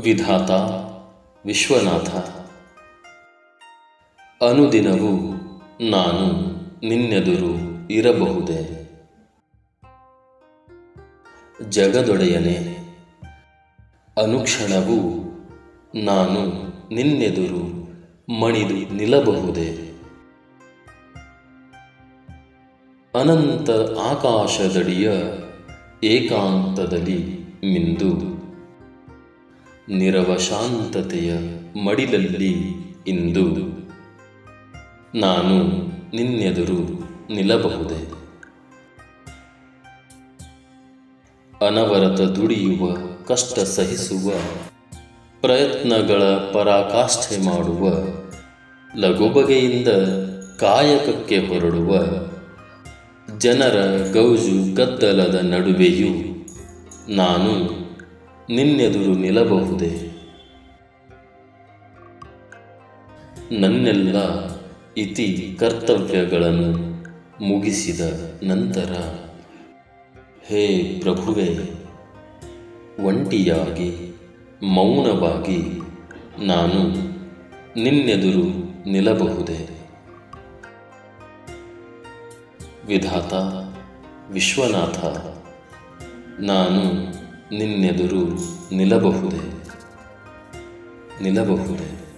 ವಿಧಾತ ವಿಶ್ವನಾಥ. ಅನುದಿನವೂ ನಾನು ನಿನ್ನೆದುರು ಇರಬಹುದೇ? ಜಗದೊಡೆಯನೆ, ಅನುಕ್ಷಣವೂ ನಾನು ನಿನ್ನೆದುರು ಮಣಿದು ನಿಲ್ಲಬಹುದೇ? ಅನಂತ ಆಕಾಶದಡಿಯ ಏಕಾಂತದಲ್ಲಿ ಮಿಂದು ನಿರವಶಾಂತತೆಯ ಮಡಿಲಲ್ಲಿ ಇಂದು ನಾನು ನಿನ್ನೆದುರು ನಿಲ್ಲಬಹುದೇ? ಅನವರತ ದುಡಿಯುವ, ಕಷ್ಟ ಸಹಿಸುವ, ಪ್ರಯತ್ನಗಳ ಪರಾಕಾಷ್ಠೆ ಮಾಡುವ, ಲಘುಬಗೆಯಿಂದ ಕಾಯಕಕ್ಕೆ ಹೊರಡುವ, ಜನರ ಗೌಜು ಗದ್ದಲದ ನಡುವೆಯೂ ನಾನು ನಿನ್ನೆದುರು ನಿಲ್ಲಬಹುದೇ? ನನ್ನೆಲ್ಲ ಇತಿ ಕರ್ತವ್ಯಗಳನ್ನು ಮುಗಿಸಿದ ನಂತರ, ಹೇ ಪ್ರಭುವೆ, ಒಂಟಿಯಾಗಿ, ಮೌನವಾಗಿ ನಾನು ನಿನ್ನೆದುರು ನಿಲ್ಲಬಹುದೇ? ವಿಧಾತ ವಿಶ್ವನಾಥ, ನಾನು ನಿನ್ನೆದುರು ನಿಲ್ಲಬಹುದೇ? ನಿಲ್ಲಬಹುದೇ?